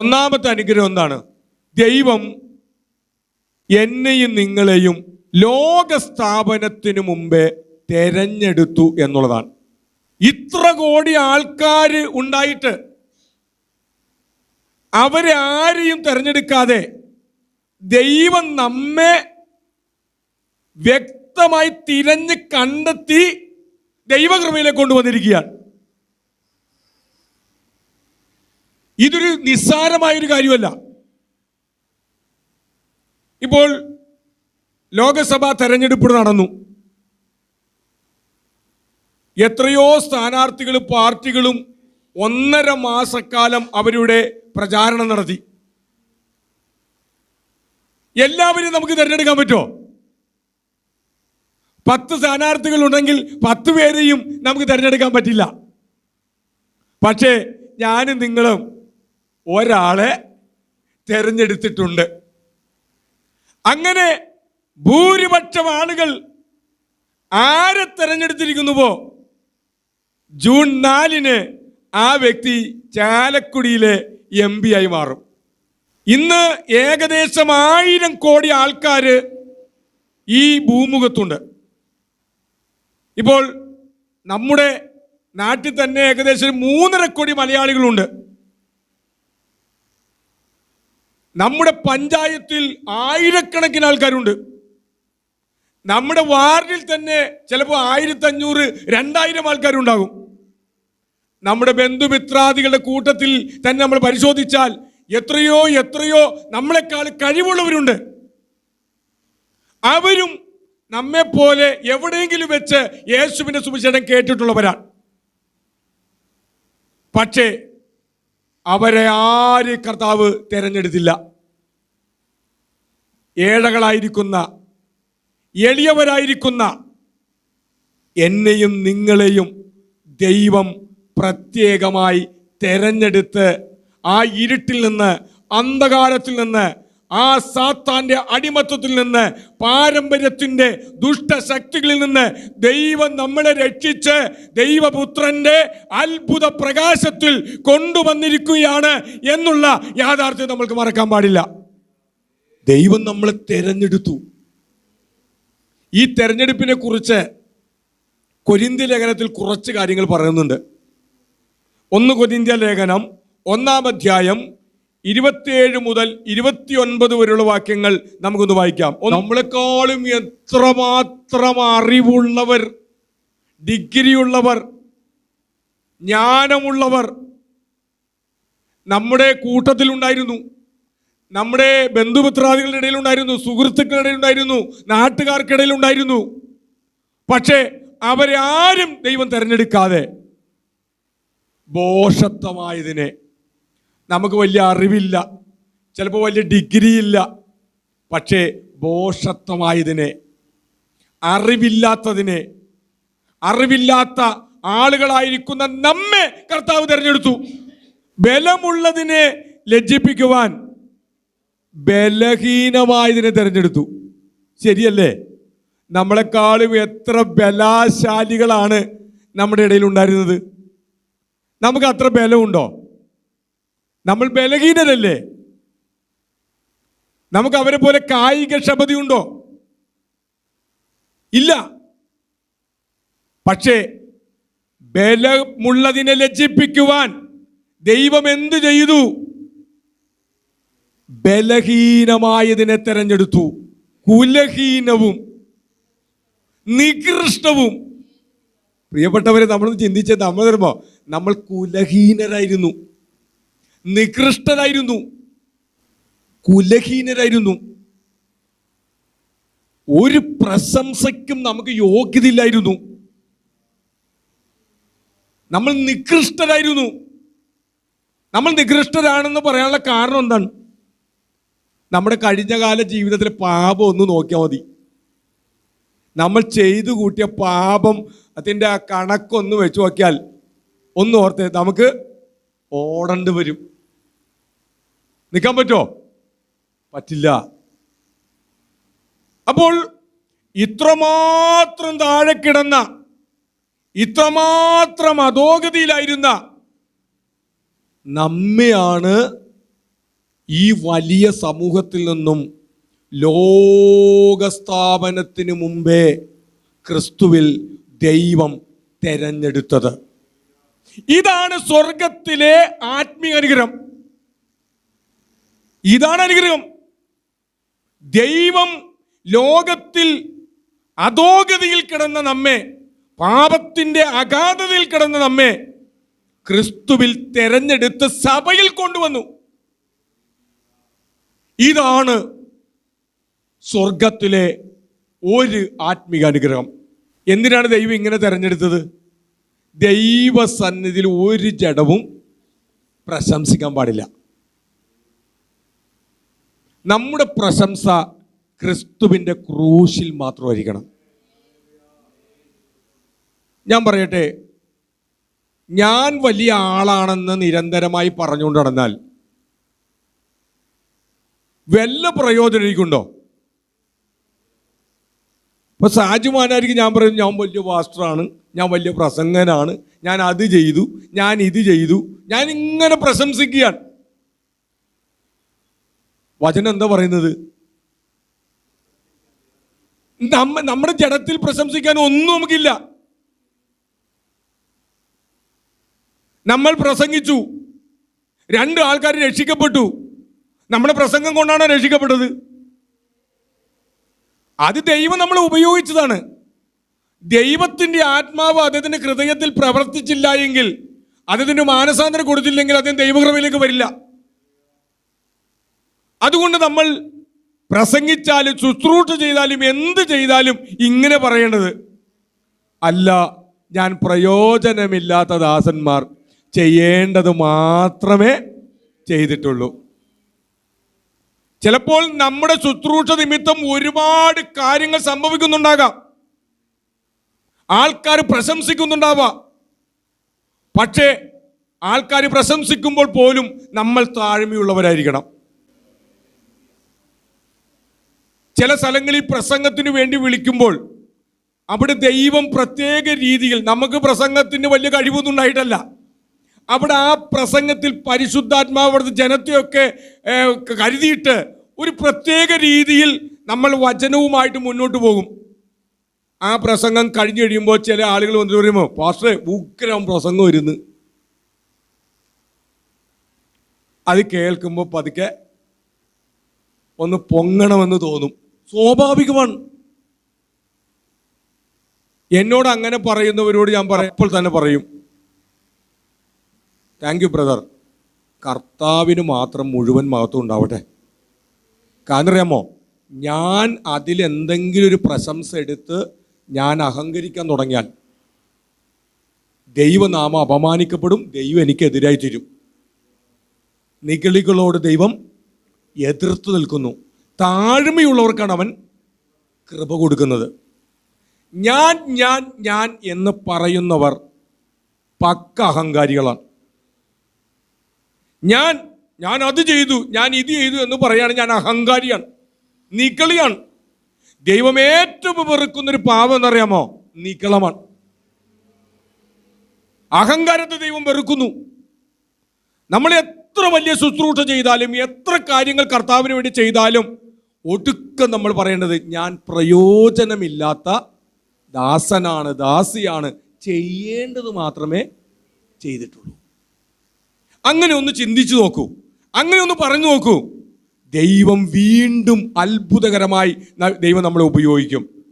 ഒന്നാമത്തെ അനുഗ്രഹം എന്താണ്? ദൈവം എന്നെയും നിങ്ങളെയും ലോക സ്ഥാപനത്തിനു മുമ്പേ തെരഞ്ഞെടുത്തു എന്നുള്ളതാണ്. ഇത്ര കോടി ആൾക്കാർ ഉണ്ടായിട്ട് അവരെ ആരെയും തിരഞ്ഞെടുക്കാതെ ദൈവം നമ്മെ വ്യക്തമായി തിരഞ്ഞ് കണ്ടെത്തി ദൈവകൃപയിലേക്ക് കൊണ്ടുവന്നിരിക്കുകയാണ്. ഇതൊരു നിസ്സാരമായൊരു കാര്യമല്ല. ഇപ്പോൾ ലോകസഭാ തെരഞ്ഞെടുപ്പ് നടന്നു. എത്രയോ സ്ഥാനാർത്ഥികളും പാർട്ടികളും ഒന്നര മാസക്കാലം അവരുടെ പ്രചാരണം നടത്തി. എല്ലാവരും നമുക്ക് തിരഞ്ഞെടുക്കാൻ പറ്റുമോ? പത്ത് സ്ഥാനാർത്ഥികൾ ഉണ്ടെങ്കിൽ പത്ത് പേരെയും നമുക്ക് തിരഞ്ഞെടുക്കാൻ പറ്റില്ല. പക്ഷേ ഞാനും നിങ്ങളും ഒരാളെ തിരഞ്ഞെടുത്തിട്ടുണ്ട്. അങ്ങനെ ഭൂരിപക്ഷം ആളുകൾ ആരെ തെരഞ്ഞെടുത്തിരിക്കുന്നുവോ? ജൂൺ നാലിന് ആ വ്യക്തി ചാലക്കുടിയിലെ എം പി ആയി മാറും. ഇന്ന് ഏകദേശം ആയിരം കോടി ആൾക്കാർ ഈ ഭൂമുഖത്തുണ്ട്. ഇപ്പോൾ നമ്മുടെ നാട്ടിൽ തന്നെ ഏകദേശം മൂന്നര കോടി മലയാളികളുണ്ട്. നമ്മുടെ പഞ്ചായത്തിൽ ആയിരക്കണക്കിന് ആൾക്കാരുണ്ട്. നമ്മുടെ വാർഡിൽ തന്നെ ചിലപ്പോൾ ആയിരത്തി അഞ്ഞൂറ് രണ്ടായിരം ആൾക്കാരുണ്ടാകും. നമ്മുടെ ബന്ധുമിത്രാദികളുടെ കൂട്ടത്തിൽ തന്നെ നമ്മൾ പരിശോധിച്ചാൽ എത്രയോ എത്രയോ നമ്മളെക്കാൾ കഴിവുള്ളവരുണ്ട്. അവരും നമ്മെപ്പോലെ എവിടെയെങ്കിലും വെച്ച് യേശുവിന്റെ സുവിശേഷം കേട്ടിട്ടുള്ളവരാണ്. പക്ഷേ അവരെ ആര് കർത്താവ് തിരഞ്ഞെടുത്തില്ല? ഏഴകളായിരിക്കുന്ന എളിയവരായിരിക്കുന്ന എന്നെയും നിങ്ങളെയും ദൈവം പ്രത്യേകമായി തെരഞ്ഞെടുത്ത് ആ ഇരുട്ടിൽ നിന്ന് അന്ധകാരത്തിൽ നിന്ന് ആ സാത്താന്റെ അടിമത്വത്തിൽ നിന്ന് പാരമ്പര്യത്തിന്റെ ദുഷ്ടശക്തികളിൽ നിന്ന് ദൈവം നമ്മളെ രക്ഷിച്ച് ദൈവപുത്രന്റെ അത്ഭുത പ്രകാശത്തിൽ കൊണ്ടുവന്നിരിക്കുകയാണ് എന്നുള്ള യാഥാർത്ഥ്യം നമ്മൾക്ക് മറക്കാൻ പാടില്ല. ദൈവം നമ്മളെ തെരഞ്ഞെടുത്തു. ഈ തെരഞ്ഞെടുപ്പിനെ കുറിച്ച് കൊരിന്തി ലേഖനത്തിൽ കുറച്ച് കാര്യങ്ങൾ പറയുന്നുണ്ട്. ഒന്ന് കൊരിന്ത്യ ലേഖനം ഒന്നാം അധ്യായം ഇരുപത്തിയേഴ് മുതൽ ഇരുപത്തിയൊൻപത് വരെയുള്ള വാക്യങ്ങൾ നമുക്കൊന്ന് വായിക്കാം. നമ്മളെക്കാളും എത്രമാത്രം അറിവുള്ളവർ ഡിഗ്രിയുള്ളവർ ജ്ഞാനമുള്ളവർ നമ്മുടെ കൂട്ടത്തിലുണ്ടായിരുന്നു. നമ്മുടെ ബന്ധുമിത്രാദികളുടെ ഇടയിൽ ഉണ്ടായിരുന്നു സുഹൃത്തുക്കളുടെ നാട്ടുകാർക്കിടയിൽ ഉണ്ടായിരുന്നു പക്ഷേ അവരാരും ദൈവം തിരഞ്ഞെടുക്കാതെ ബോഷത്വമായതിനെ നമുക്ക് വലിയ അറിവില്ല. ചിലപ്പോൾ വലിയ ഡിഗ്രി ഇല്ല പക്ഷേ ബോഷത്വമായതിനെ അറിവില്ലാത്തതിനെ അറിവില്ലാത്ത ആളുകളായിരിക്കുന്ന നമ്മെ കർത്താവ് തിരഞ്ഞെടുത്തു. ബലമുള്ളതിനെ ലജ്ജിപ്പിക്കുവാൻ ബലഹീനമായതിനെ തിരഞ്ഞെടുത്തു. ശരിയല്ലേ? നമ്മളെക്കാളും എത്ര ബലാശാലികളാണ് നമ്മുടെ ഇടയിൽ ഉണ്ടായിരുന്നത്? നമുക്ക് അത്ര ബലമുണ്ടോ? നമ്മൾ ബലഹീനരല്ലേ? നമുക്ക് അവരെ പോലെ കായിക ക്ഷമതയുണ്ടോ? ഇല്ല. പക്ഷേ ബലമുള്ളതിനെ ലജ്ജിപ്പിക്കുവാൻ ദൈവം എന്ത് ചെയ്തു? ബലഹീനമായതിനെ തെരഞ്ഞെടുത്തു. കുലഹീനവും നികൃഷ്ടവും. പ്രിയപ്പെട്ടവരെ നമ്മളൊന്ന് ചിന്തിച്ചത് നമ്മൾ വരുമ്പോ നമ്മൾ കുലഹീനരായിരുന്നു. നികൃഷ്ടരായിരുന്നു കുലഹീനരായിരുന്നു. ഒരു പ്രശംസയ്ക്കും നമുക്ക് യോഗ്യതയില്ലായിരുന്നു. നമ്മൾ നികൃഷ്ടരായിരുന്നു. നമ്മൾ നികൃഷ്ടരാണെന്ന് പറയാനുള്ള കാരണം എന്താണ്? നമ്മുടെ കഴിഞ്ഞകാല ജീവിതത്തിലെ പാപം ഒന്ന് നോക്കിയാൽ മതി. നമ്മൾ ചെയ്തു കൂട്ടിയ പാപം അതിന്റെ ആ കണക്കൊന്ന് വെച്ച് നോക്കിയാൽ ഒന്ന് ഓർത്ത് നമുക്ക് ഓടേണ്ടി വരും. നിൽക്കാൻ പറ്റുമോ? പറ്റില്ല. അപ്പോൾ ഇത്രമാത്രം താഴെ കിടന്ന ഇത്രമാത്രം അധോഗതിയിലായിരുന്ന നമ്മയാണ് ഈ വലിയ സമൂഹത്തിൽ നിന്നും ലോകസ്ഥാപനത്തിന് മുമ്പേ ക്രിസ്തുവിൽ ദൈവം തെരഞ്ഞെടുത്തത്. ഇതാണ് സ്വർഗത്തിലെ ആത്മീയ അനുഗ്രഹം. ഇതാണ് അനുഗ്രഹം. ദൈവം ലോകത്തിൽ അധോഗതിയിൽ കിടന്ന നമ്മെ പാപത്തിന്റെ അഗാധതയിൽ കിടന്ന നമ്മെ ക്രിസ്തുവിൽ തെരഞ്ഞെടുത്ത് സഭയിൽ കൊണ്ടുവന്നു. ഇതാണ് സ്വർഗത്തിലെ ഒരു ആത്മീക അനുഗ്രഹം. എന്തിനാണ് ദൈവം ഇങ്ങനെ തെരഞ്ഞെടുത്തത്? ദൈവസന്നിധിയിൽ ഒരു ജഡവും പ്രശംസിക്കാൻ പാടില്ല. നമ്മുടെ പ്രശംസ ക്രിസ്തുവിന്റെ ക്രൂശിൽ മാത്രമായിരിക്കണം. ഞാൻ പറയട്ടെ ഞാൻ വലിയ ആളാണെന്ന് നിരന്തരമായി പറഞ്ഞുകൊണ്ട് നടന്നാൽ വല്ല പ്രയോജനം എനിക്കുണ്ടോ? ഇപ്പൊ സാജുമാനായിരിക്കും ഞാൻ പറയുന്നത് ഞാൻ വലിയ പാസ്റ്ററാണ് ഞാൻ വലിയ പ്രസംഗനാണ് ഞാൻ അത് ചെയ്തു ഞാൻ ഇത് ചെയ്തു ഞാൻ ഇങ്ങനെ പ്രശംസിക്കുകയാണ്. വചനം എന്താ പറയുന്നത്? നമ്മ നമ്മുടെ ജഡത്തിൽ പ്രശംസിക്കാൻ ഒന്നും നമുക്കില്ല. നമ്മൾ പ്രസംഗിച്ചു. രണ്ട് ആൾക്കാർ രക്ഷിക്കപ്പെട്ടു. നമ്മുടെ പ്രസംഗം കൊണ്ടാണ് രക്ഷിക്കപ്പെട്ടത്? അത് ദൈവം നമ്മൾ ഉപയോഗിച്ചതാണ്. ദൈവത്തിന്റെ ആത്മാവ് അദ്ദേഹത്തിന്റെ ഹൃദയത്തിൽ പ്രവർത്തിച്ചില്ല എങ്കിൽ അദ്ദേഹത്തിന് മാനസാന്തരം കൊടുത്തില്ലെങ്കിൽ അദ്ദേഹം ദൈവകൃപയിലേക്ക് വരില്ല. അതുകൊണ്ട് നമ്മൾ പ്രസംഗിച്ചാലും ശുശ്രൂഷ ചെയ്താലും എന്ത് ചെയ്താലും ഇങ്ങനെ പറയേണ്ടത് അല്ല ഞാൻ പ്രയോജനമില്ലാത്ത ദാസന്മാർ ചെയ്യേണ്ടത് മാത്രമേ ചെയ്തിട്ടുള്ളൂ. ചിലപ്പോൾ നമ്മുടെ ശുശ്രൂഷ നിമിത്തം ഒരുപാട് കാര്യങ്ങൾ സംഭവിക്കുന്നുണ്ടാകാം. ആൾക്കാർ പ്രശംസിക്കുന്നുണ്ടാവാം. പക്ഷേ ആൾക്കാർ പ്രശംസിക്കുമ്പോൾ പോലും നമ്മൾ താഴ്മയുള്ളവരായിരിക്കണം. ചില സ്ഥലങ്ങളിൽ പ്രസംഗത്തിന് വേണ്ടി വിളിക്കുമ്പോൾ അവിടെ ദൈവം പ്രത്യേക രീതിയിൽ നമുക്ക് പ്രസംഗത്തിന് വലിയ കഴിവൊന്നും ഉണ്ടായിട്ടല്ല. അവിടെ ആ പ്രസംഗത്തിൽ പരിശുദ്ധാത്മാവ് അവിടുത്തെ ജനത്തെയൊക്കെ കരുതിയിട്ട് ഒരു പ്രത്യേക രീതിയിൽ നമ്മൾ വചനവുമായിട്ട് മുന്നോട്ട് പോകും. ആ പ്രസംഗം കഴിഞ്ഞു കഴിയുമ്പോൾ ചില ആളുകൾ വന്നിട്ട് പറയുമ്പോൾ പാസ്റ്റർ ഉഗ്രം പ്രസംഗം വരുന്നു അത് കേൾക്കുമ്പോൾ പതുക്കെ ഒന്ന് പൊങ്ങണമെന്ന് തോന്നും. സ്വാഭാവികമാണ്. എന്നോട് അങ്ങനെ പറയുന്നവരോട് ഞാൻ പറയും അപ്പോൾ തന്നെ പറയും. താങ്ക് യു ബ്രദർ കർത്താവിന് മാത്രം മുഴുവൻ മഹത്വം ഉണ്ടാവട്ടെ. കാരണം അറിയാമോ ഞാൻ അതിലെന്തെങ്കിലും ഒരു പ്രശംസ എടുത്ത് ഞാൻ അഹങ്കരിക്കാൻ തുടങ്ങിയാൽ ദൈവനാമം അപമാനിക്കപ്പെടും ദൈവം എനിക്കെതിരായി തീരും. നിഗളികളോട് ദൈവം എതിർത്ത് നിൽക്കുന്നു. താഴ്മയുള്ളവർക്കാണ് അവൻ കൃപ കൊടുക്കുന്നത്. ഞാൻ ഞാൻ ഞാൻ എന്ന് പറയുന്നവർ പക്ക അഹങ്കാരികളാണ്. ഞാൻ ഞാൻ അത് ചെയ്തു ഞാൻ ഇത് ചെയ്തു എന്ന് പറയാണ് ഞാൻ അഹങ്കാരിയാണ് നിക്കളിയാണ് ദൈവം ഏറ്റവും വെറുക്കുന്നൊരു പാവം എന്നറിയാമോ? നിക്കളമാണ് അഹങ്കാരത്തെ ദൈവം വെറുക്കുന്നു. നമ്മൾ എത്ര വലിയ ശുശ്രൂഷ ചെയ്താലും എത്ര കാര്യങ്ങൾ കർത്താവിന് വേണ്ടി ചെയ്താലും ഒടുക്കം നമ്മൾ പറയേണ്ടത് ഞാൻ പ്രയോജനമില്ലാത്ത ദാസനാണ് ദാസിയാണ്. ചെയ്യേണ്ടത് മാത്രമേ ചെയ്തിട്ടുള്ളൂ. അങ്ങനെ ഒന്ന് ചിന്തിച്ചു നോക്കൂ. അങ്ങനെ ഒന്ന് പറഞ്ഞു നോക്കൂ. ദൈവം വീണ്ടും അത്ഭുതകരമായി ദൈവം നമ്മളെ ഉപയോഗിക്കും.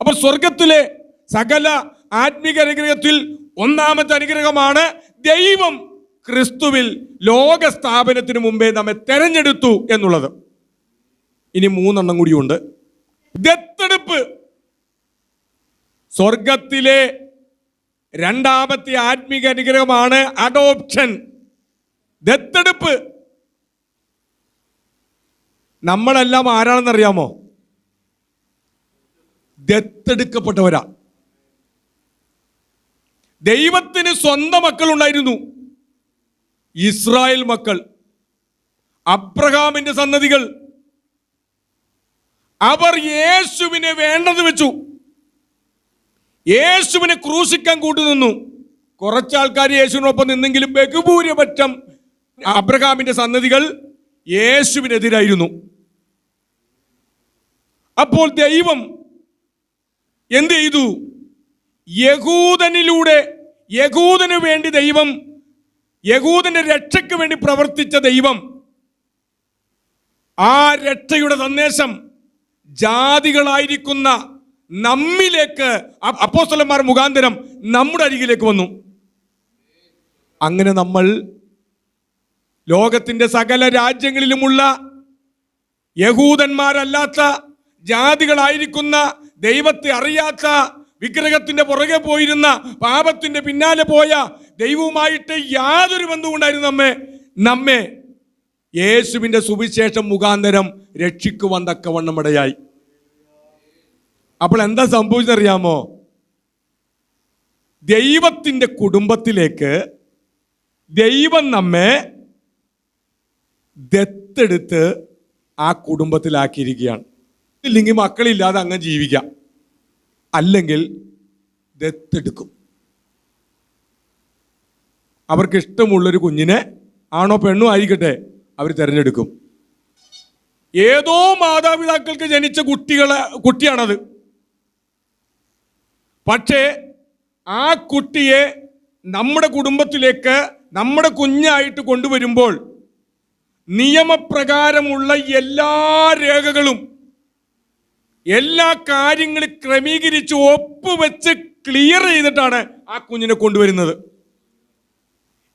അപ്പോൾ സ്വർഗത്തിലെ സകല ആത്മീക അനുഗ്രഹത്തിൽ ഒന്നാമത്തെ അനുഗ്രഹമാണ് ദൈവം ക്രിസ്തുവിൽ ലോക സ്ഥാപനത്തിന് മുമ്പേ നമ്മെ തെരഞ്ഞെടുത്തു എന്നുള്ളത്. ഇനി മൂന്നെണ്ണം കൂടിയുണ്ട്. ദത്തെടുപ്പ്. സ്വർഗത്തിലെ രണ്ടാമത്തെ ആത്മീക അനുഗ്രഹമാണ് അഡോപ്ഷൻ ദത്തെടുപ്പ്. നമ്മളെല്ലാം ആരാണെന്നറിയാമോ? ദത്തെടുക്കപ്പെട്ടവരാ. ദൈവത്തിന് സ്വന്തം മക്കൾ ഉണ്ടായിരുന്നു ഇസ്രായേൽ മക്കൾ. അബ്രഹാമിന്റെ സന്നദ്ധികൾ അവർ യേശുവിനെ വേണ്ടത് വെച്ചു. യേശുവിനെ ക്രൂശിക്കാൻ കൂട്ടുനിന്നു. കുറച്ചാൾക്കാർ യേശുവിനൊപ്പം നിന്നെങ്കിലും ബഹുഭൂരിപക്ഷം അബ്രഹാമിന്റെ സന്നദ്ധികൾ യേശുവിനെതിരായിരുന്നു. അപ്പോൾ ദൈവം എന്ത് ചെയ്തു? യഹൂദനിലൂടെ യഹൂദന് വേണ്ടി ദൈവം യഹൂദന്റെ രക്ഷയ്ക്ക് വേണ്ടി പ്രവർത്തിച്ച ദൈവം ആ രക്ഷയുടെ സന്ദേശം ജാതികളായിരിക്കുന്ന നമ്മിലേക്ക് അപ്പോസ്തലന്മാർ മുഖാന്തരം നമ്മുടെ അരികിലേക്ക് വന്നു. അങ്ങനെ നമ്മൾ ലോകത്തിന്റെ സകല രാജ്യങ്ങളിലുമുള്ള യഹൂദന്മാരല്ലാത്ത ജാതികളായിരിക്കുന്ന ദൈവത്തെ അറിയാത്ത വിഗ്രഹത്തിന്റെ പുറകെ പോയിരുന്ന പാപത്തിന്റെ പിന്നാലെ പോയ ദൈവവുമായിട്ട് യാതൊരു ബന്ധവും ഉണ്ടായിരുന്നു നമ്മെ നമ്മെ യേശുവിന്റെ സുവിശേഷം മുഖാന്തരം രക്ഷിക്കുവാൻ തക്കവണ്ണം ഇടയായി. അപ്പോൾ എന്താ സംഭവിച്ചറിയാമോ ദൈവത്തിന്റെ കുടുംബത്തിലേക്ക് ദൈവം നമ്മെ ദത്തെടുത്ത് ആ കുടുംബത്തിലാക്കിയിരിക്കുകയാണ്. ഇല്ലെങ്കിൽ മക്കളില്ലാതെ അങ്ങ് ജീവിക്കാം. അല്ലെങ്കിൽ ദത്തെടുക്കും. അവർക്ക് ഇഷ്ടമുള്ളൊരു കുഞ്ഞിനെ ആണോ പെണ്ണോ ആയിരിക്കട്ടെ. അവർ തിരഞ്ഞെടുക്കും. ഏതോ മാതാപിതാക്കൾക്ക് ജനിച്ച കുട്ടികളെ കുട്ടിയാണത്. പക്ഷേ ആ കുട്ടിയെ നമ്മുടെ കുടുംബത്തിലേക്ക് നമ്മുടെ കുഞ്ഞായിട്ട് കൊണ്ടുവരുമ്പോൾ നിയമപ്രകാരമുള്ള എല്ലാ രേഖകളും എല്ലാ കാര്യങ്ങളും ക്രമീകരിച്ച് ഒപ്പുവെച്ച് ക്ലിയർ ചെയ്തിട്ടാണ് ആ കുഞ്ഞിനെ കൊണ്ടുവരുന്നത്.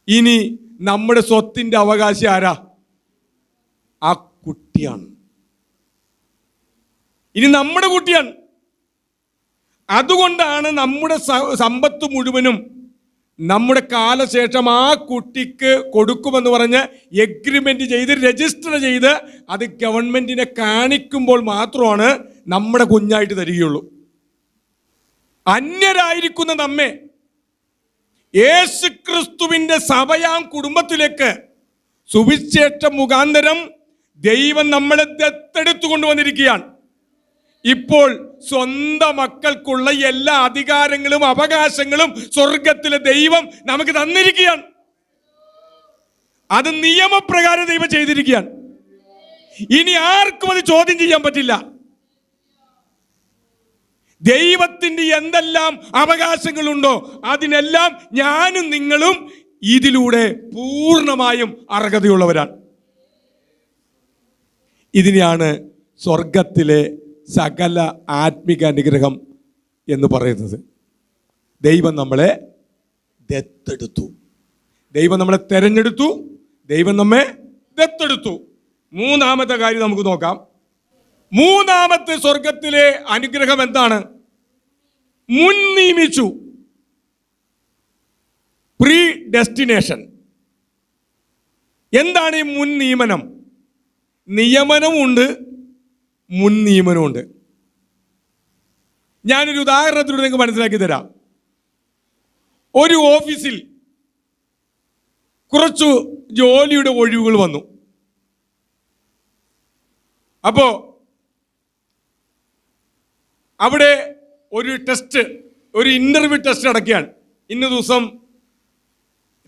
ഇനി നമ്മുടെ സ്വത്തിന്റെ അവകാശം ആരാ? ആ കുട്ടിയാണ്. ഇനി നമ്മുടെ കുട്ടിയാണ്. അതുകൊണ്ടാണ് നമ്മുടെ സമ്പത്ത് മുഴുവനും നമ്മുടെ കാലശേഷം ആ കുട്ടിക്ക് കൊടുക്കുമെന്ന് പറഞ്ഞ് എഗ്രിമെന്റ് ചെയ്ത് രജിസ്റ്റർ ചെയ്ത് അത് ഗവൺമെന്റിനെ കാണിക്കുമ്പോൾ മാത്രമാണ് നമ്മുടെ കുഞ്ഞായിട്ട് തരികയുള്ളൂ. അന്യരായിരിക്കുന്ന നമ്മെ യേശു ക്രിസ്തുവിന്റെ സഭയാം കുടുംബത്തിലേക്ക് സുവിശേഷ മുഖാന്തരം ദൈവം നമ്മളെ ദത്തെടുത്തു കൊണ്ടുവന്നിരിക്കുകയാണ് ഇപ്പോൾ സ്വന്തം മക്കൾക്കുള്ള എല്ലാ അധികാരങ്ങളും അവകാശങ്ങളും സ്വർഗത്തിലെ ദൈവം നമുക്ക് തന്നിരിക്കുകയാണ്. അത് നിയമപ്രകാരം ദൈവം ചെയ്തിരിക്കുകയാണ്. ഇനി ആർക്കും അത് ചോദ്യം ചെയ്യാൻ പറ്റില്ല. ദൈവത്തിന്റെ എന്തെല്ലാം അവകാശങ്ങളുണ്ടോ അതിനെല്ലാം ഞാനും നിങ്ങളും ഇതിലൂടെ പൂർണമായും അർഹതയുള്ളവരാണ്. ഇതിനെയാണ് സ്വർഗത്തിലെ സകല ആത്മിക അനുഗ്രഹം എന്ന് പറയുന്നത്. ദൈവം നമ്മളെ ദത്തെടുത്തു. ദൈവം നമ്മളെ തെരഞ്ഞെടുത്തു. ദൈവം നമ്മെ ദത്തെടുത്തു. മൂന്നാമത്തെ കാര്യം നമുക്ക് നോക്കാം. മൂന്നാമത്തെ സ്വർഗത്തിലെ അനുഗ്രഹം എന്താണ്? മുൻ നിയമിച്ചു. പ്രീ ഡെസ്റ്റിനേഷൻ എന്താണ് ഈ മുൻ നിയമനം? നിയമനമുണ്ട് മുൻ നിയമനമുണ്ട്. ഞാനൊരു ഉദാഹരണത്തിലൂടെ നിങ്ങൾക്ക് മനസ്സിലാക്കി തരാം. ഒരു ഓഫീസിൽ കുറച്ചു ജോലിയുടെ ഒഴിവുകൾ വന്നു. അപ്പോ അവിടെ ഒരു ടെസ്റ്റ് ഒരു ഇന്റർവ്യൂ ടെസ്റ്റ് നടക്കുകയാണ്. ഇന്ന ദിവസം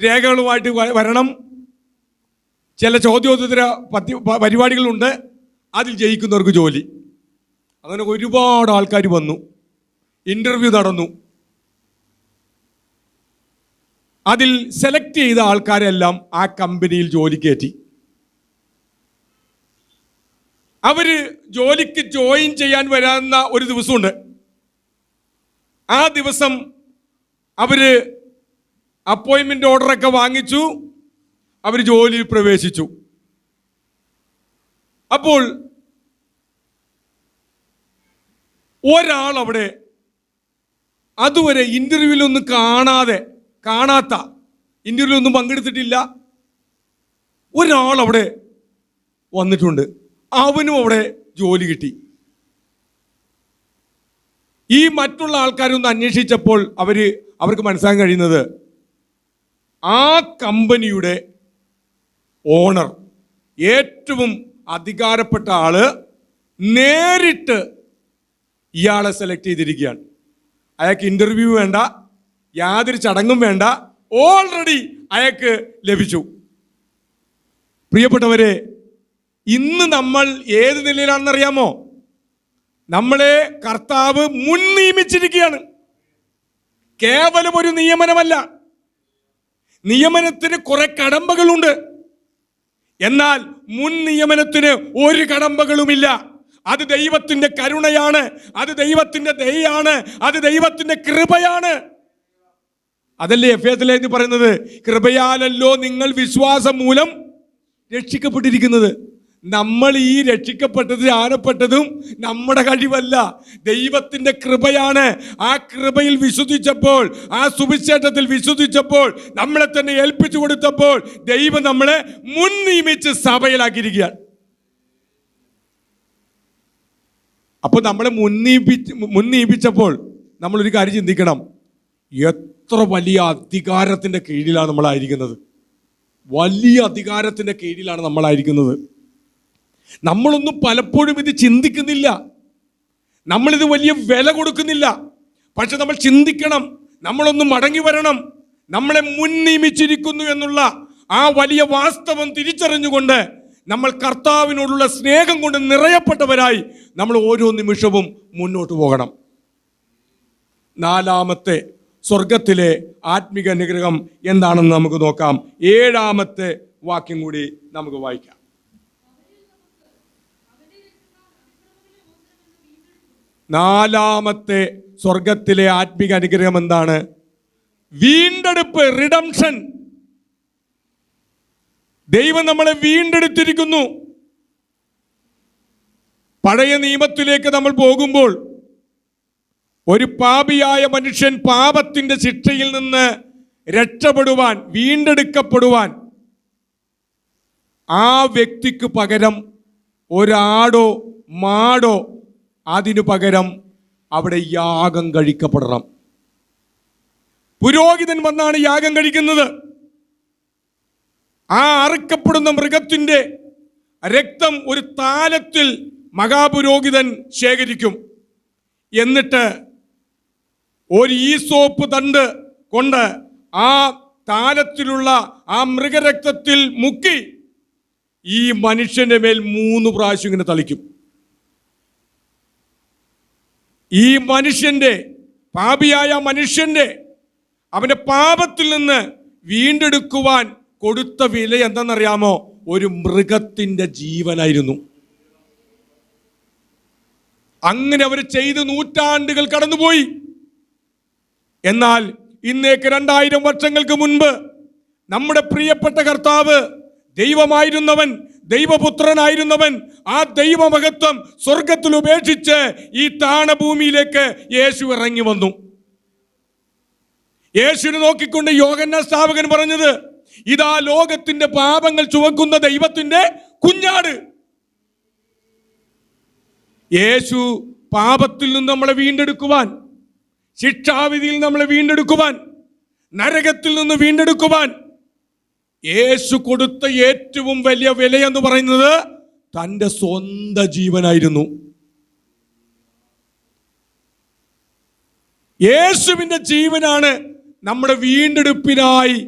രേഖകളുമായിട്ട് വരണം. ചില ചോദ്യോത്തര പത്തി- പരിപാടികളുണ്ട്. അതിൽ ജയിക്കുന്നവർക്ക് ജോലി. അങ്ങനെ ഒരുപാട് ആൾക്കാർ വന്നു. ഇന്റർവ്യൂ നടന്നു. അതിൽ സെലക്ട് ചെയ്ത ആൾക്കാരെല്ലാം ആ കമ്പനിയിൽ ജോലി കയറ്റി അവർ ജോലിക്ക് ജോയിൻ ചെയ്യാൻ വരാവുന്ന ഒരു ദിവസമുണ്ട്. ആ ദിവസം അവർ അപ്പോയിൻമെന്റ് ഓർഡറൊക്കെ വാങ്ങിച്ചു. അവർ ജോലിയിൽ പ്രവേശിച്ചു. അപ്പോൾ ഒരാൾ അവിടെ അതുവരെ ഇന്റർവ്യൂവിലൊന്നും കാണാതെ കാണാത്ത ഇന്റർവ്യൂലൊന്നും പങ്കെടുത്തിട്ടില്ല. ഒരാൾ അവിടെ വന്നിട്ടുണ്ട്. അവനും അവിടെ ജോലി കിട്ടി. ഈ മറ്റുള്ള ആൾക്കാരൊന്ന് അന്വേഷിച്ചപ്പോൾ അവർ അവർക്ക് മനസ്സിലാക്കാൻ കഴിയുന്നത് ആ കമ്പനിയുടെ ഓണർ ഏറ്റവും അധികാരപ്പെട്ട ആൾ നേരിട്ട് ഇയാളെ സെലക്ട് ചെയ്തിരിക്കുകയാണ്. അയാൾക്ക് ഇന്റർവ്യൂ വേണ്ട യാതൊരു ചടങ്ങും വേണ്ട ഓൾറെഡി അയാൾക്ക് ലഭിച്ചു. പ്രിയപ്പെട്ടവരെ ഇന്ന് നമ്മൾ ഏത് നിലയിലാണെന്നറിയാമോ നമ്മളെ കർത്താവ് മുൻ നിയമിച്ചിരിക്കുകയാണ്. കേവലം ഒരു നിയമനമല്ല. നിയമനത്തിന് കുറെ കടമ്പകളുണ്ട്. എന്നാൽ മുൻ നിയമനത്തിന് ഒരു കടമ്പകളുമില്ല. അത് ദൈവത്തിന്റെ കരുണയാണ് അത് ദൈവത്തിന്റെ ദയാണ് അത് ദൈവത്തിന്റെ കൃപയാണ്. അതല്ലേ എഫ് എസ് പറയുന്നത്? കൃപയാലല്ലോ നിങ്ങൾ വിശ്വാസം മൂലം രക്ഷിക്കപ്പെട്ടിരിക്കുന്നത്. നമ്മൾ ഈ രക്ഷിക്കപ്പെട്ടത് ആനപ്പെട്ടതും നമ്മുടെ കഴിവല്ല. ദൈവത്തിന്റെ കൃപയാണ്. ആ കൃപയിൽ വിശുദ്ധിച്ചപ്പോൾ ആ സുവിശേഷത്തിൽ വിശുദ്ധിച്ചപ്പോൾ നമ്മളെ തന്നെ ഏൽപ്പിച്ചു കൊടുത്തപ്പോൾ ദൈവം നമ്മളെ മുൻ നിയമിച്ച് സഭയിലാക്കിയിരിക്കുകയാണ്. അപ്പോൾ നമ്മളെ മുന്നീപിച്ച് നിയമിച്ചപ്പോൾ നമ്മളൊരു കാര്യം ചിന്തിക്കണം. എത്ര വലിയ അധികാരത്തിന്റെ കീഴിലാണ് നമ്മളായിരിക്കുന്നത്? വലിയ അധികാരത്തിന്റെ കീഴിലാണ് നമ്മളായിരിക്കുന്നത്. നമ്മളൊന്നും പലപ്പോഴും ഇത് ചിന്തിക്കുന്നില്ല. നമ്മളിത് വലിയ വില കൊടുക്കുന്നില്ല. പക്ഷെ നമ്മൾ ചിന്തിക്കണം നമ്മളൊന്ന് മടങ്ങി വരണം നമ്മളെ മുൻ നിയമിച്ചിരിക്കുന്നു എന്നുള്ള ആ വലിയ വാസ്തവം തിരിച്ചറിഞ്ഞുകൊണ്ട് നമ്മൾ കർത്താവിനോടുള്ള സ്നേഹം കൊണ്ട് നിറയപ്പെട്ടവരായി നമ്മൾ ഓരോ നിമിഷവും മുന്നോട്ട് പോകണം. നാലാമത്തെ സ്വർഗത്തിലെ ആത്മിക അനുഗ്രഹം എന്താണെന്ന് നമുക്ക് നോക്കാം. ഏഴാമത്തെ വാക്യം കൂടി നമുക്ക് വായിക്കാം. നാലാമത്തെ സ്വർഗത്തിലെ ആത്മിക അനുഗ്രഹം എന്താണ്? വീണ്ടെടുപ്പ് റിഡംഷൻ ദൈവം നമ്മളെ വീണ്ടെടുത്തിരിക്കുന്നു. പഴയ നിയമത്തിലേക്ക് നമ്മൾ പോകുമ്പോൾ ഒരു പാപിയായ മനുഷ്യൻ പാപത്തിന്റെ ശിക്ഷയിൽ നിന്ന് രക്ഷപ്പെടുവാൻ വീണ്ടെടുക്കപ്പെടുവാൻ ആ വ്യക്തിക്ക് പകരം ഒരാടോ മാടോ അതിനു പകരം അവിടെ യാഗം കഴിക്കപ്പെടണം. പുരോഹിതൻ വന്നാണ് യാഗം കഴിക്കുന്നത്. ആ അറുക്കപ്പെടുന്ന മൃഗത്തിന്റെ രക്തം ഒരു താലത്തിൽ മഹാപുരോഹിതൻ ശേഖരിക്കും. എന്നിട്ട് ഒരു ഈസോപ്പ് തണ്ട് കൊണ്ട് ആ താലത്തിലുള്ള ആ മൃഗരക്തത്തിൽ മുക്കി ഈ മനുഷ്യന്റെ മേൽ മൂന്ന് പ്രാവശ്യം ഇങ്ങനെ തളിക്കും. ഈ മനുഷ്യന്റെ പാപിയായ മനുഷ്യന്റെ അവന്റെ പാപത്തിൽ നിന്ന് വീണ്ടെടുക്കുവാൻ കൊടുത്ത വില എന്തെന്നറിയാമോ ഒരു മൃഗത്തിന്റെ ജീവനായിരുന്നു. അങ്ങനെ അവർ ചെയ്ത് നൂറ്റാണ്ടുകൾ കടന്നുപോയി. എന്നാൽ ഇന്നേക്ക് രണ്ടായിരം വർഷങ്ങൾക്ക് മുൻപ് നമ്മുടെ പ്രിയപ്പെട്ട കർത്താവ് ദൈവമായിരുന്നവൻ ദൈവപുത്രനായിരുന്നവൻ ആ ദൈവമഹത്വം സ്വർഗത്തിൽ ഉപേക്ഷിച്ച് ഈ താണഭൂമിയിലേക്ക് യേശു ഇറങ്ങി വന്നു. യേശുവിനെ നോക്കിക്കൊണ്ട് യോഗന്ന സ്ഥാപകൻ പറഞ്ഞത് ഇതാ ലോകത്തിന്റെ പാപങ്ങൾ ചുവക്കുന്ന ദൈവത്തിന്റെ കുഞ്ഞാട്. യേശു പാപത്തിൽ നിന്ന് നമ്മളെ വീണ്ടെടുക്കുവാൻ ശിക്ഷാവിധിയിൽ നമ്മളെ വീണ്ടെടുക്കുവാൻ നരകത്തിൽ നിന്ന് വീണ്ടെടുക്കുവാൻ യേശു കൊടുത്ത ഏറ്റവും വലിയ വില എന്ന് പറയുന്നത് തന്റെ സ്വന്തം ജീവനായിരുന്നു. യേശുവിന്റെ ജീവനാണ് നമ്മുടെ വീണ്ടെടുപ്പിനായി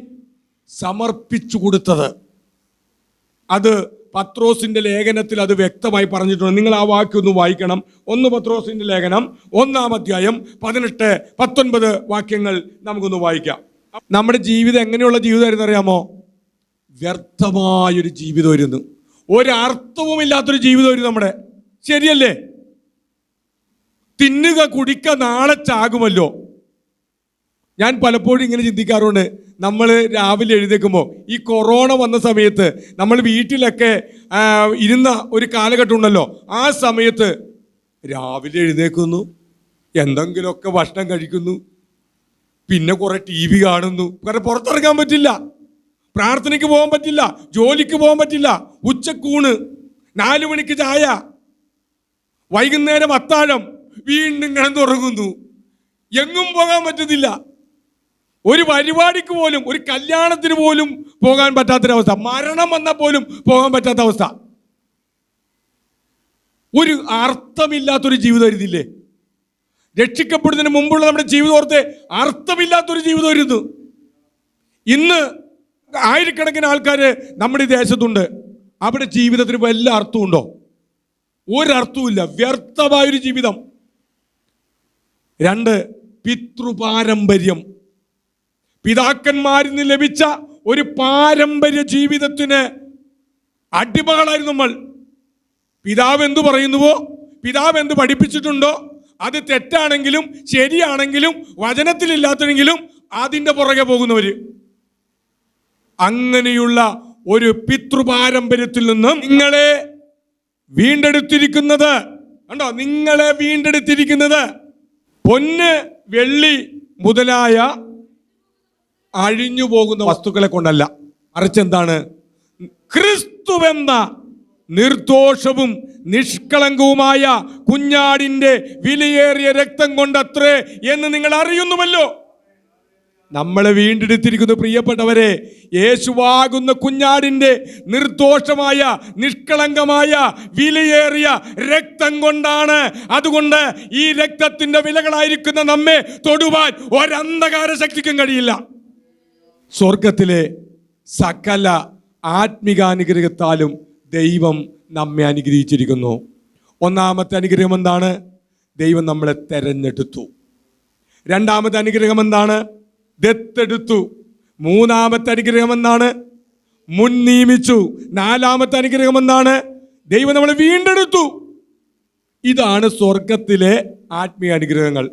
സമർപ്പിച്ചു കൊടുത്തത്. അത് പത്രോസിന്റെ ലേഖനത്തിൽ അത് വ്യക്തമായി പറഞ്ഞിട്ടുണ്ട്. നിങ്ങൾ ആ വാക്യൊന്ന് വായിക്കണം. ഒന്ന് പത്രോസിന്റെ ലേഖനം ഒന്നാം അധ്യായം പതിനെട്ട് പത്തൊൻപത് വാക്യങ്ങൾ നമുക്കൊന്ന് വായിക്കാം. നമ്മുടെ ജീവിതം എങ്ങനെയുള്ള ജീവിതമായിരുന്നു അറിയാമോ? വ്യർത്ഥമായൊരു ജീവിതമായിരുന്നു ഒരർത്ഥവുമില്ലാത്തൊരു ജീവിതമായിരുന്നു നമ്മുടെ. ശരിയല്ലേ? തിന്നുക കുടിക്ക നാളെ ചാകുമല്ലോ. ഞാൻ പലപ്പോഴും ഇങ്ങനെ ചിന്തിക്കാറുണ്ട്. നമ്മൾ രാവിലെ എഴുതേക്കുമ്പോൾ ഈ കൊറോണ വന്ന സമയത്ത് നമ്മൾ വീട്ടിലൊക്കെ ഇരുന്ന ഒരു കാലഘട്ടം ഉണ്ടല്ലോ. ആ സമയത്ത് രാവിലെ എഴുന്നേക്കുന്നു എന്തെങ്കിലുമൊക്കെ ഭക്ഷണം കഴിക്കുന്നു. പിന്നെ കുറേ ടി വി കാണുന്നു. കാരണം പുറത്തിറങ്ങാൻ പറ്റില്ല. പ്രാർത്ഥനയ്ക്ക് പോകാൻ പറ്റില്ല ജോലിക്ക് പോകാൻ പറ്റില്ല. ഉച്ചക്കൂണ് നാലു മണിക്ക് ചായ. വൈകുന്നേരം അത്താഴം വീണ്ടും കിടന്നുറങ്ങുന്നു എങ്ങും പോകാൻ പറ്റുന്നില്ല. ഒരു പരിപാടിക്ക് പോലും ഒരു കല്യാണത്തിന് പോലും പോകാൻ പറ്റാത്തൊരവസ്ഥ. മരണം വന്നാൽ പോലും പോകാൻ പറ്റാത്ത അവസ്ഥ ഒരു അർത്ഥമില്ലാത്തൊരു ജീവിതം ഇരുന്നില്ലേ രക്ഷിക്കപ്പെടുന്നതിന് മുമ്പുള്ള നമ്മുടെ ജീവിതം ഓർത്ത് അർത്ഥമില്ലാത്തൊരു ജീവിതം ഇരുന്നു ഇന്ന് ആയിരക്കണക്കിന് ആൾക്കാർ നമ്മുടെ ഈ ദേശത്തുണ്ട്. അവിടെ ജീവിതത്തിന് വല്ല അർത്ഥമുണ്ടോ ഒരർത്ഥവുമില്ല. വ്യർത്ഥമായൊരു ജീവിതം. രണ്ട് പിതൃപാരമ്പര്യം. പിതാക്കന്മാരിൽ നിന്ന് ലഭിച്ച ഒരു പാരമ്പര്യ ജീവിതത്തിന് അടിമകളായിരുന്നു നമ്മൾ. പിതാവ് എന്തു പറയുന്നുവോ? പിതാവ് എന്ത് പഠിപ്പിച്ചിട്ടുണ്ടോ? അത് തെറ്റാണെങ്കിലും ശരിയാണെങ്കിലും വചനത്തിലില്ലാത്തെങ്കിലും അതിന്റെ പുറകെ പോകുന്നവര്. അങ്ങനെയുള്ള ഒരു പിതൃപാരമ്പര്യത്തിൽ നിന്നും നിങ്ങളെ വീണ്ടെടുത്തിരിക്കുന്നത്. കണ്ടോ? നിങ്ങളെ വീണ്ടെടുത്തിരിക്കുന്നത് പൊന്ന് വെള്ളി മുതലായ അഴിഞ്ഞു പോകുന്ന വസ്തുക്കളെ കൊണ്ടല്ല. മറിച്ചെന്താണ് ക്രിസ്തുവെന്ന നിർദോഷവും നിഷ്കളങ്കവുമായ കുഞ്ഞാടിന്റെ വിലയേറിയ രക്തം കൊണ്ടത്രേ എന്ന് നിങ്ങൾ അറിയുന്നുവല്ലോ നമ്മളെ വീണ്ടെടുത്തിരിക്കുന്ന പ്രിയപ്പെട്ടവരെ യേശുവാകുന്ന കുഞ്ഞാടിന്റെ നിർദോഷമായ നിഷ്കളങ്കമായ വിലയേറിയ രക്തം കൊണ്ടാണ്. അതുകൊണ്ട് ഈ രക്തത്തിന്റെ വിലകളായിരിക്കുന്ന നമ്മെ തൊടുവാൻ ഒരന്ധകാര ശക്തിക്കും കഴിയില്ല. സ്വർഗത്തിലെ സകല ആത്മികാനുഗ്രഹത്താലും ദൈവം നമ്മെ അനുഗ്രഹിച്ചിരിക്കുന്നു. ഒന്നാമത്തെ അനുഗ്രഹം എന്താണ്? ദൈവം നമ്മളെ തെരഞ്ഞെടുത്തു. രണ്ടാമത്തെ അനുഗ്രഹം എന്താണ്? ദത്തെടുത്തു. മൂന്നാമത്തെ അനുഗ്രഹം എന്താണ് മുൻ നിയമിച്ചു. നാലാമത്തെ അനുഗ്രഹം എന്താണ് ദൈവം നമ്മളെ വീണ്ടെടുത്തു. ഇതാണ് സ്വർഗത്തിലെ ആത്മീയ അനുഗ്രഹങ്ങൾ.